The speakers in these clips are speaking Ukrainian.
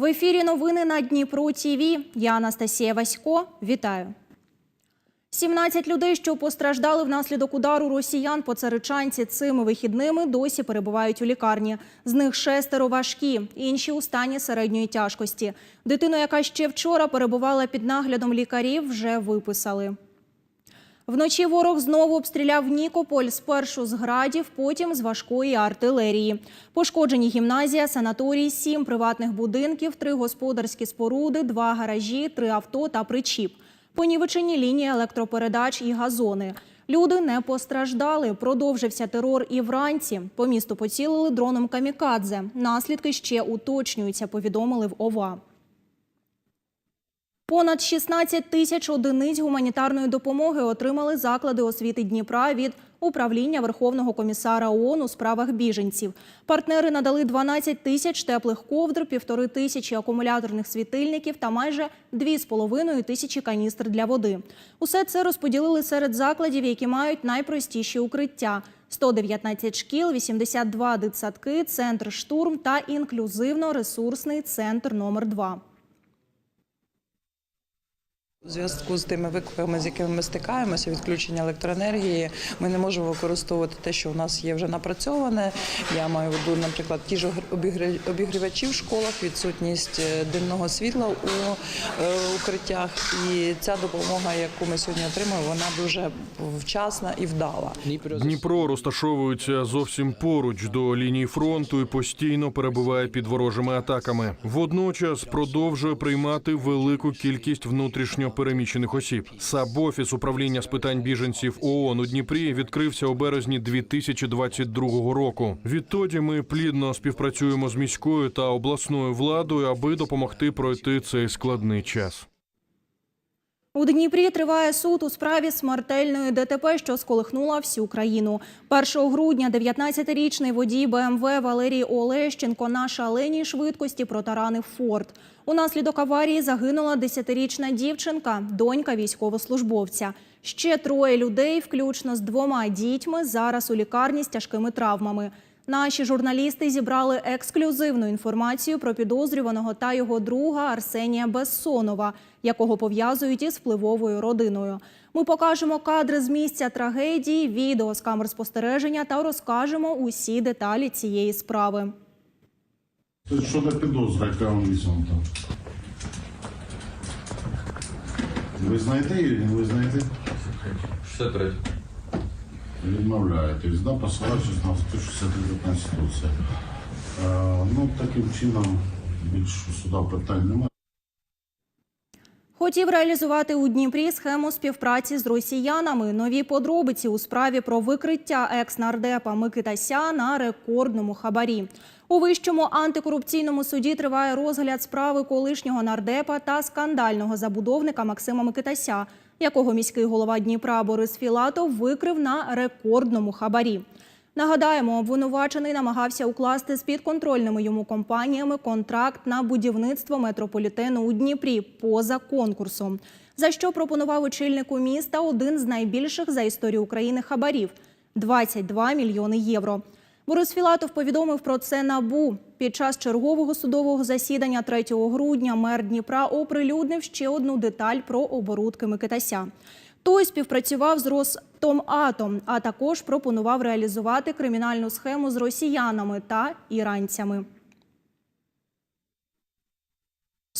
В ефірі новини на Дніпро ТІВІ. Я Анастасія Васько. Вітаю. 17 людей, що постраждали внаслідок удару росіян по царичанці цими вихідними, досі перебувають у лікарні. З них шестеро важкі, інші у стані середньої тяжкості. Дитину, яка ще вчора перебувала під наглядом лікарів, вже виписали. Вночі ворог знову обстріляв Нікополь спершу з градів, потім з важкої артилерії. Пошкоджені гімназія, санаторій, сім приватних будинків, три господарські споруди, два гаражі, три авто та причіп. Понівечені лінії електропередач і газони. Люди не постраждали. Продовжився терор і вранці. По місту поцілили дроном камікадзе. Наслідки ще уточнюються, повідомили в ОВА. Понад 16 тисяч одиниць гуманітарної допомоги отримали заклади освіти Дніпра від управління Верховного комісара ООН у справах біженців. Партнери надали 12 тисяч теплих ковдр, півтори тисячі акумуляторних світильників та майже 2,5 тисячі каністр для води. Усе це розподілили серед закладів, які мають найпростіші укриття. 119 шкіл, 82 дитсадки, центр штурм та інклюзивно-ресурсний центр номер 2 У зв'язку з тими викликами, з якими ми стикаємося, відключення електроенергії, ми не можемо використовувати те, що у нас є вже напрацьоване. Я маю в наприклад, ті ж обігрівачі в школах, відсутність е, денного світла у е, укриттях. І ця допомога, яку ми сьогодні отримуємо, вона дуже вчасна і вдала. Дніпро розташовується зовсім поруч до лінії фронту і постійно перебуває під ворожими атаками. Водночас продовжує приймати велику кількість внутрішньо переміщених осіб. САБ офіс управління з питань біженців ООН у Дніпрі відкрився у березні 2022 року. Відтоді ми плідно співпрацюємо з міською та обласною владою, аби допомогти пройти цей складний час. У Дніпрі триває суд у справі смертельної ДТП, що сколихнула всю країну. 1 грудня 19-річний водій БМВ Валерій Олещенко на шаленій швидкості протаранив форт. Унаслідок аварії загинула 10-річна дівчинка, донька військовослужбовця. Ще троє людей, включно з двома дітьми, зараз у лікарні з тяжкими травмами. Наші журналісти зібрали ексклюзивну інформацію про підозрюваного та його друга Арсенія Безсонова, якого пов'язують із впливовою родиною. Ми покажемо кадри з місця трагедії, відео з камер спостереження та розкажемо усі деталі цієї справи. Тут що-то підозра, яка вам вісом. Ви знаєте її, не ви знаєте? 63. Відмовляєтесь, да, посилаючись на 169 Конституція. Е, ну, таким чином, більш суда питань немає. Хотів реалізувати у Дніпрі схему співпраці з росіянами. Нові подробиці у справі про викриття екс-нардепа Микитася на рекордному хабарі. У вищому антикорупційному суді триває розгляд справи колишнього нардепа та скандального забудовника Максима Микитася, якого міський голова Дніпра Борис Філатов викрив на рекордному хабарі. Нагадаємо, обвинувачений намагався укласти з підконтрольними йому компаніями контракт на будівництво метрополітену у Дніпрі поза конкурсом, за що пропонував очільнику міста один з найбільших за історію України хабарів 22 мільйони євро. Борис Філатов повідомив про це набу. Під час чергового судового засідання 3 грудня мер Дніпра оприлюднив ще одну деталь про оборудки Микитася. Той співпрацював з Ростоматом, а також пропонував реалізувати кримінальну схему з росіянами та іранцями.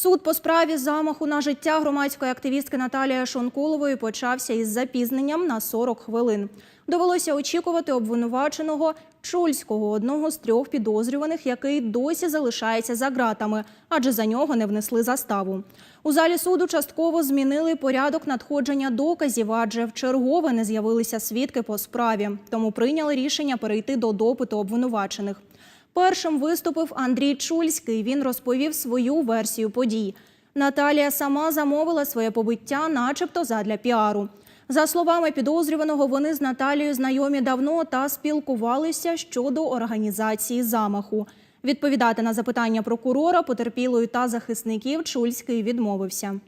Суд по справі замаху на життя громадської активістки Наталії Шонкулової почався із запізненням на 40 хвилин. Довелося очікувати обвинуваченого Чульського, одного з трьох підозрюваних, який досі залишається за ґратами, адже за нього не внесли заставу. У залі суду частково змінили порядок надходження доказів, адже в чергове не з'явилися свідки по справі. Тому прийняли рішення перейти до допиту обвинувачених. Першим виступив Андрій Чульський. Він розповів свою версію подій. Наталія сама замовила своє побиття, начебто задля піару. За словами підозрюваного, вони з Наталією знайомі давно та спілкувалися щодо організації замаху. Відповідати на запитання прокурора, потерпілої та захисників Чульський відмовився.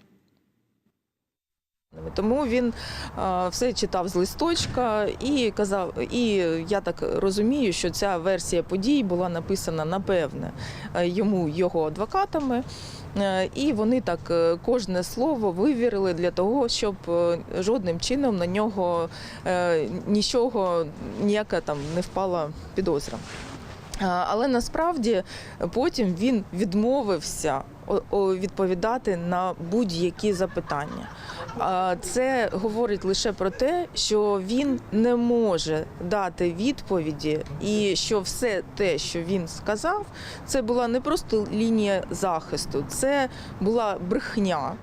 Тому він е, все читав з листочка і казав, і я так розумію, що ця версія подій була написана напевне е, йому його адвокатами. Е, І вони так кожне слово вивірили для того, щоб жодним чином на нього нічого, ніяка там не впала підозра. Але насправді потім він відмовився відповідати на будь-які запитання. Це говорить лише про те, що він не може дати відповіді, і що все те, що він сказав, це була не просто лінія захисту, це була брехня.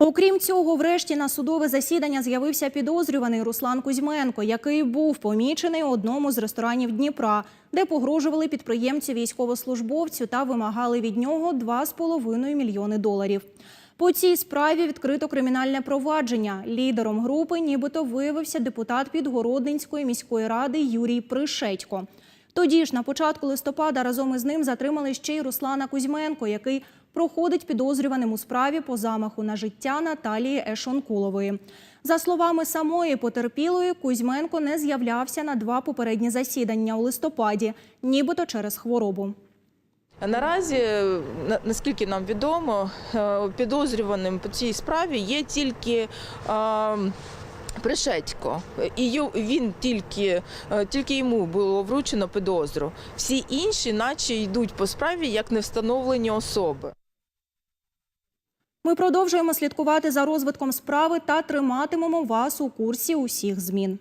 Окрім цього, врешті на судове засідання з'явився підозрюваний Руслан Кузьменко, який був помічений у одному з ресторанів Дніпра, де погрожували підприємцю військовослужбовцю та вимагали від нього 2,5 мільйони доларів. По цій справі відкрито кримінальне провадження. Лідером групи нібито виявився депутат Підгородненської міської ради Юрій Пришедько. Тоді ж на початку листопада разом із ним затримали ще й Руслана Кузьменко, який проходить підозрюваним у справі по замаху на життя Наталії Ешонкулової. За словами самої потерпілої, Кузьменко не з'являвся на два попередні засідання у листопаді, нібито через хворобу. Наразі, наскільки нам відомо, е, підозрюваним по цій справі є тільки е, Пришедько. І він тільки, е, тільки йому було вручено підозру. Всі інші, наче йдуть по справі як невстановлені особи. Ми продовжуємо слідкувати за розвитком справи та триматимемо вас у курсі усіх змін.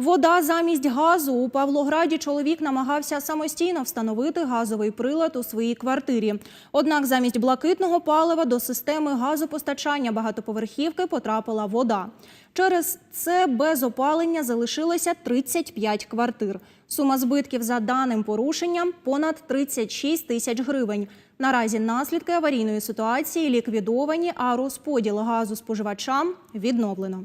Вода замість газу у Павлограді чоловік намагався самостійно встановити газовий прилад у своїй квартирі. Однак замість блакитного палива до системи газопостачання багатоповерхівки потрапила вода. Через це без опалення залишилося 35 квартир. Сума збитків за даним порушенням понад 36 тисяч гривень. Наразі наслідки аварійної ситуації ліквідовані, а розподіл газу споживачам відновлено.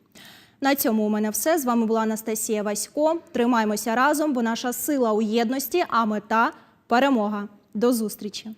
На цьому у мене все. З вами була Анастасія Васько. Тримаймося разом, бо наша сила у єдності, а мета перемога. До зустрічі!